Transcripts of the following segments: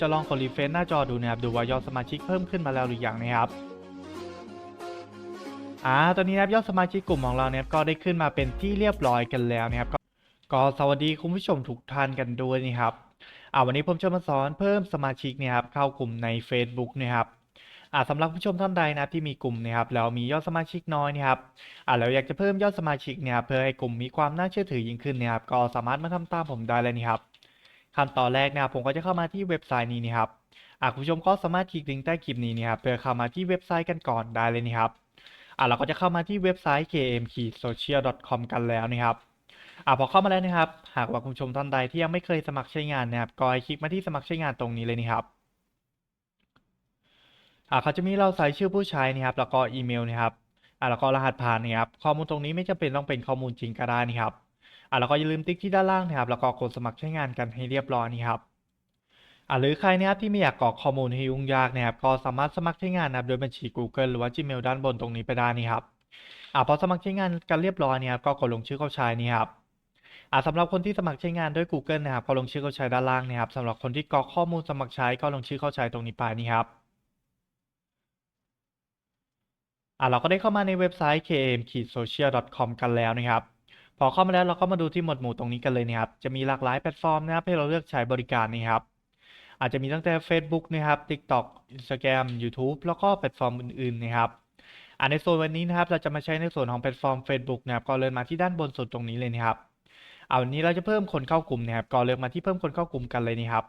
จะลองกดรีเฟรชหน้าจอดูนะครับดูว่ายอดสมาชิกเพิ่มขึ้นมาแล้วหรือยังนะครับอ่าตอนนี้นะครับยอดสมาชิกกลุ่มของเราเนี่ยก็ได้ขึ้นมาเป็นที่เรียบร้อยกันแล้วนะครับก็สวัสดีคุณผู้ชมทุกท่านกันด้วยนะครับอ่าวันนี้ผมจะมาสอนเพิ่มสมาชิกเนะครับเข้ากลุ่มใน Facebook นะครับอ่าสำหรับผู้ชมท่านใดนะที่มีกลุ่มนะครับแล้วมียอดสมาชิกน้อยนะครับอ่าแล้วอยากจะเพิ่มยอดสมาชิกเนี่ยเพื่อให้กลุ่มมีความน่าเชื่อถือยิ่งขึ้นเนะครับก็สามารถมาทำตามผมได้เลยนะครับ ขั้นตอนแรกนะครับผมก็จะเข้ามาที่เว็บไซต์นี้นะครับคุณผู้ชมก็สามารถคลิกลิงก์ใต้คลิปนี้นะครับเพื่อเข้ามาที่เว็บไซต์กันก่อนได้เลยนะครับอ่าเราก็จะเข้ามาที่เว็บไซต์ km-social.com กันแล้วนะครับอ่าพอเข้ามาแล้วนะครับ หากว่าคุณผู้ชมท่านใดที่ยังไม่เคยสมัครใช้งานนะครับก็ให้คลิกมาที่สมัครใช้งานตรงนี้เลยนะครับอ่าเขาจะมีเราใส่ชื่อผู้ใช้นะครับแล้วก็อีเมลนะครับอ่าแล้วก็รหัสผ่านนะครับข้อมูลตรงนี้ไม่จำเป็นต้องเป็นข้อมูลจริงก็ได้นะครับ อ่าแล้วก็อย่าลืมติ๊กที่ด้านล่างนะครับแล้วก็กดสมัครใช้งานกันให้เรียบร้อยนะครับอ่าหรือใครนะครับที่ไม่อยากกรอกข้อมูลให้ยุ่งยากนะครับก็สามารถสมัครใช้งานนะครับโดยบัญชี Google หรือว่า Gmail ด้านบนตรงนี้ไปได้นี่ครับอ่าพอสมัครใช้งานกันเรียบร้อยเนี่ยครับก็กดลงชื่อเข้าใช้นี่ครับอ่าสำหรับคนที่สมัครใช้งานด้วย Google นะครับก็ลงชื่อเข้าใช้ด้านล่างนะครับสำหรับคนที่กรอกข้อมูลสมัครใช้ก็ลงชื่อเข้าใช้ตรงนี้ไปนี่ครับอ่าเราก็ได้เข้ามาในเว็บไซต์ km-social.com กันแล้วนะครับ พอเข้ามาแล้วเราก็มาดูที่หมวดหมู่ตรงนี้กันเลยนะครับ จะมีหลากหลายแพลตฟอร์มนะครับให้เราเลือกใช้บริการนะครับ อาจจะมีตั้งแต่ Facebook นะครับ TikTok Instagram YouTube แล้วก็แพลตฟอร์มอื่นๆนะครับอ่าในส่วนวันนี้นะครับ เราจะมาใช้ในส่วนของแพลตฟอร์ม Facebook นะครับก็เลื่อนมาที่ด้านบนสุดตรงนี้เลยนะครับเอาวันนี้เราจะเพิ่มคนเข้ากลุ่มนะครับ ก็เลือกมาที่เพิ่มคนเข้ากลุ่มกันเลยนะครับ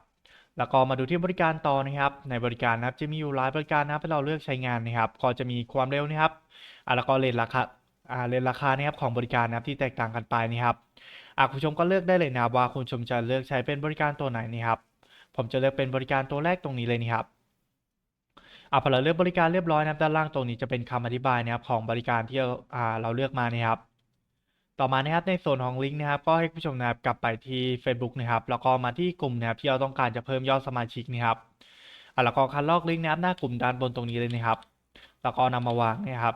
แล้วก็มาดูที่บริการต่อนะครับ ในบริการนะครับจะมีอยู่หลายบริการนะครับให้เราเลือกใช้งานนะครับ ก็จะมีความเร็วนะครับอ่าแล้วก็เรทราคา อ่าเรทราคานะครับของบริการนะครับที่แตกต่างกันไปนะครับอ่าคุณชมก็เลือกได้เลยนะครับว่าคุณชมจะเลือกใช้เป็นบริการตัวไหนนะครับ ผมจะเลือกเป็นบริการตัวแรกตรงนี้เลยนะครับอ่าพอเราเลือกบริการเรียบร้อยนะครับด้านล่างตรงนี้จะเป็นคำอธิบายนะครับของบริการที่เราอ่าเราเลือกมานะครับ ต่อมานะครับในส่วนของลิงก์นะครับ ก็ให้ผู้ชมนะครับกลับไปที่ Facebook นะครับ แล้วก็มาที่กลุ่มนะครับที่เราต้องการจะเพิ่มยอดสมาชิกนะครับอ่าแล้วก็คัดลอกลิงก์นะครับหน้ากลุ่มด้านบนตรงนี้เลยนะครับ แล้วก็นำมาวางนะครับ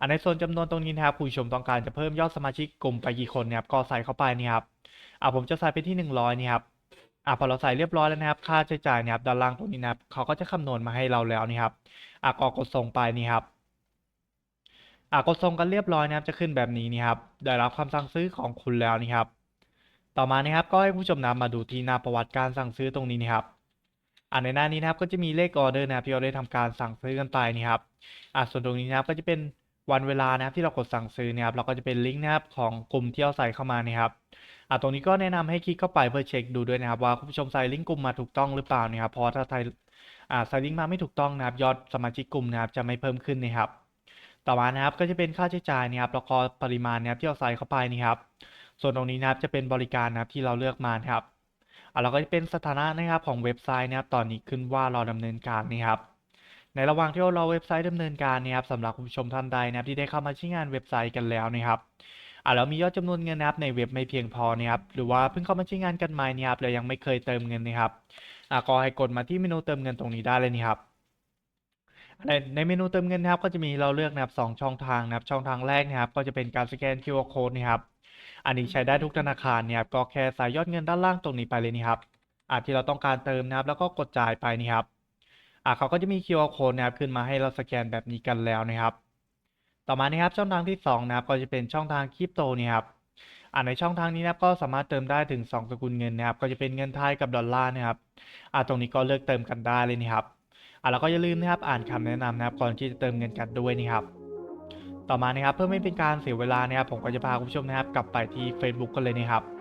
อันในส่วนจำนวนตรงนี้นะครับผู้ชมต้องการจะเพิ่มยอดสมาชิกกลุ่มไปกี่คนเนี่ยครับก็ใส่เข้าไปนี่ครับอ่าผมจะใส่ไปที่ 100นี่ครับอ่าพอเราใส่เรียบร้อยแล้วนะครับค่าใช้จ่ายเนี่ยครับด้านล่างตรงนี้นะครับเขาก็จะคำนวณมาให้เราแล้วนี่ครับอ่ากกดส่งไปนี่ครับอ่ากดส่งกันเรียบร้อยนะครับจะขึ้นแบบนี้นี่ครับได้รับคำสั่งซื้อของคุณแล้วนี่ครับต่อมานะครับก็ให้ผู้ชมนะมาดูที่หน้าประวัติการสั่งซื้อตรงนี้นี่ครับอ่าในหน้านี้นะครับก็จะมีเลขออเดอร์นะครับที่เราได้ทำการสั่งซื้อกันไปนี่ครับอ่าส่วนตรงนี้นะครับก็จะเป็น วันเวลานะครับที่เรากดสั่งซื้อนะครับเราก็จะเป็นลิงก์นะครับของกลุ่มที่เราใส่เข้ามานะครับอ่าตรงนี้ก็แนะนำให้คลิกเข้าไปเพื่อเช็คดูด้วยนะครับว่าคุณผู้ชมใส่ลิงก์กลุ่มมาถูกต้องหรือเปล่านะครับเพราะถ้าใส่อ่าใส่ลิงก์มาไม่ถูกต้องนะครับ ยอดสมาชิกกลุ่มนะครับจะไม่เพิ่มขึ้นนะครับ ต่อมานะครับก็จะเป็นค่าใช้จ่ายนะครับแล้วก็ปริมาณนะครับที่เราใส่เข้าไปนี่ครับ ส่วนตรงนี้นะครับจะเป็นบริการนะครับที่เราเลือกมานะครับอ่าเราก็จะเป็นสถานะนะครับของเว็บไซต์นะครับ ตอนนี้ขึ้นว่ารอดำเนินการนะครับ ในระหว่างที่เรารอเว็บไซต์ดำเนินการเนี่ยครับสำหรับคุณผู้ชมท่านใดนะครับที่ได้เข้ามาใช้งานเว็บไซต์กันแล้วนะครับอ่าแล้วมียอดจำนวนเงินนะครับในเว็บไม่เพียงพอนะครับหรือว่าเพิ่งเข้ามาใช้งานกันใหม่นะครับแล้วยังไม่เคยเติมเงินนะครับอ่าก็ให้กดมาที่เมนูเติมเงินตรงนี้ได้เลยนี่ครับในเมนูเติมเงินนะครับก็จะมีเราเลือกนะครับสองช่องทางนะครับช่องทางแรกนะครับ ก็จะเป็นการสแกน QR code นะครับอันนี้ใช้ได้ทุกธนาคารเนี่ยครับก็แค่ใส่ยอดเงินด้านล่างตรงนี้ไปเลยนี่ครับอ่าที่เราต้องการเติมนะครับ แล้วก็กดจ่ายไปนี่ครับ อ่าเขาก็จะมี QR code นะครับขึ้นมาให้เราสแกนแบบนี้กันแล้วนะครับ ต่อมานะครับช่องทางที่2นะครับก็จะเป็นช่องทางคริปโตนี่ครับอ่าในช่องทางนี้นะครับก็สามารถเติมได้ถึง 2 สกุลเงินนะครับ ก็จะเป็นเงินไทยกับดอลลาร์นะครับอ่าตรงนี้ก็เลือกเติมกันได้เลยนี่ครับอ่าแล้วก็อย่าลืมนะครับอ่านคำแนะนำนะครับก่อนที่จะเติมเงินกันด้วยนี่ครับ ต่อมานะครับเพื่อไม่เป็นการเสียเวลานะครับผมก็จะพาคุณผู้ชมนะครับ กลับไปที่ Facebook กันเลยนะครับ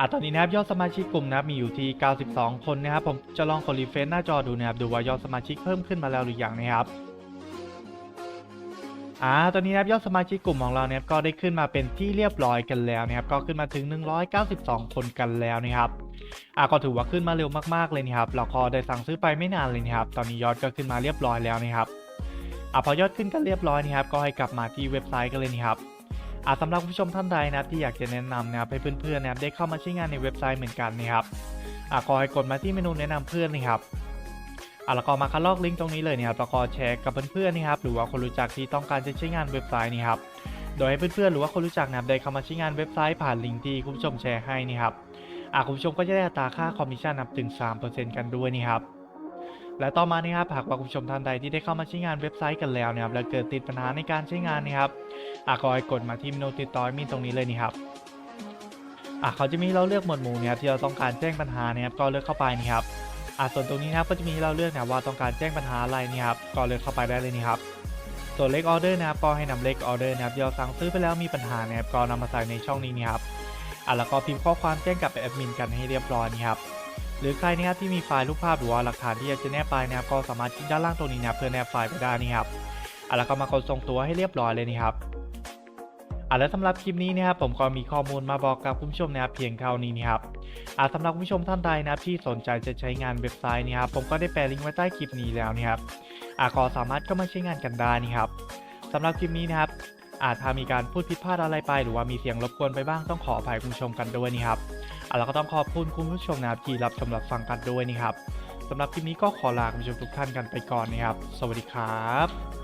อะตอนนี้นะครับยอดสมาชิกกลุ่มนะครับมีอยู่ที่ 92 คนนะครับผมจะลองกดรีเฟรชหน้าจอดูนะครับดูว่ายอดสมาชิกเพิ่มขึ้นมาแล้วหรือยังนะครับอ่าตอนนี้นะครับยอดสมาชิกกลุ่มของเราเนี่ยก็ได้ขึ้นมาเป็นที่เรียบร้อยกันแล้วนะครับก็ขึ้นมาถึง 192 คนกันแล้วนะครับอ่าก็ถือว่าขึ้นมาเร็วมากๆเลยนะครับเราก็ได้สั่งซื้อไปไม่นานเลยนะครับตอนนี้ยอดก็ขึ้นมาเรียบร้อยแล้วนะครับอ่าพอยอดขึ้นกันเรียบร้อยนะครับก็ให้กลับมาที่เว็บไซต์กันเลยนะครับ อ่าสำหรับผู้ชมท่านใดนะครับที่อยากจะแนะนำนะครับให้เพื่อนๆนะครับได้เข้ามาใช้งานในเว็บไซต์เหมือนกันนะครับอ่าขอให้กดมาที่เมนูแนะนำเพื่อนนะครับอ่าแล้วก็มาคัดลอกลิงก์ตรงนี้เลยนะครับแล้วก็แชร์กับเพื่อนๆนะครับหรือว่าคนรู้จักที่ต้องการจะใช้งานเว็บไซต์นี่ครับโดยให้เพื่อนๆหรือว่าคนรู้จักนะครับได้เข้ามาใช้งานเว็บไซต์ผ่านลิงก์ที่คุณผู้ชมแชร์ให้นี่ครับอ่าคุณผู้ชมก็จะได้อัตราค่าคอมมิชชั่นนับถึง 3%กันด้วยนี่ครับและต่อมานะครับหากว่าคุณผู้ชมท่านใดที่ได้เข้ามาใช้งานเว็บไซต์กันแล้วนะครับแล้วเกิดติดปัญหาในการใช้งานนะครับ อะก็ให้กดมาที่เมนูติดต่อมีตรงนี้เลยนี่ครับอะเขาจะมีเราเลือกหมวดหมู่นะครับที่เราต้องการแจ้งปัญหานะครับก็เลือกเข้าไปนี่ครับอะส่วนตรงนี้นะครับก็จะมีเราเลือกนะว่าต้องการแจ้งปัญหาอะไรนี่ครับก็เลือกเข้าไปได้เลยนี่ครับส่วนเลขออเดอร์นะครับก็ให้นำเลขออเดอร์นะครับที่เราสั่งซื้อไปแล้วมีปัญหานะครับก็นำมาใส่ในช่องนี้นี่ครับอะแล้วก็พิมพ์ข้อความแจ้งกับแอดมินกันให้เรียบร้อยนี่ครับหรือใครนะครับที่มีไฟล์รูปภาพหรือว่าหลักฐานที่อยากจะแนบไปนะครับก็สามารถคลิกด้านล่างตรงนี้นะเพื่อแนบไฟล์ไปได้นี่ครับอะแล้วก็มากดส่งตัวให้เรียบร้อยเลยนี่ครับ อะแล้วสำหรับคลิปนี้นะครับผมก็มีข้อมูลมาบอกกับคุณผู้ชมนะครับเพียงเท่านี้นะครับอะสำหรับคุณผู้ชมท่านใดนะครับที่สนใจจะใช้งานเว็บไซต์นี่ครับผมก็ได้แปะลิงก์ไว้ใต้คลิปนี้แล้วนะครับอะก็สามารถเข้ามาใช้งานกันได้นี่ครับสำหรับคลิปนี้นะครับอาจถ้ามีการพูดผิดพลาดอะไรไป หรือว่ามีเสียงรบกวนไปบ้างต้องขออภัยคุณผู้ชมกันด้วยนี่ครับอะแล้วก็ต้องขอบคุณคุณผู้ชมนะครับที่รับชมรับฟังกันด้วยนะครับสำหรับคลิปนี้ก็ขอลาคุณผู้ชมทุกท่านกันไปก่อนนะครับ สวัสดีครับ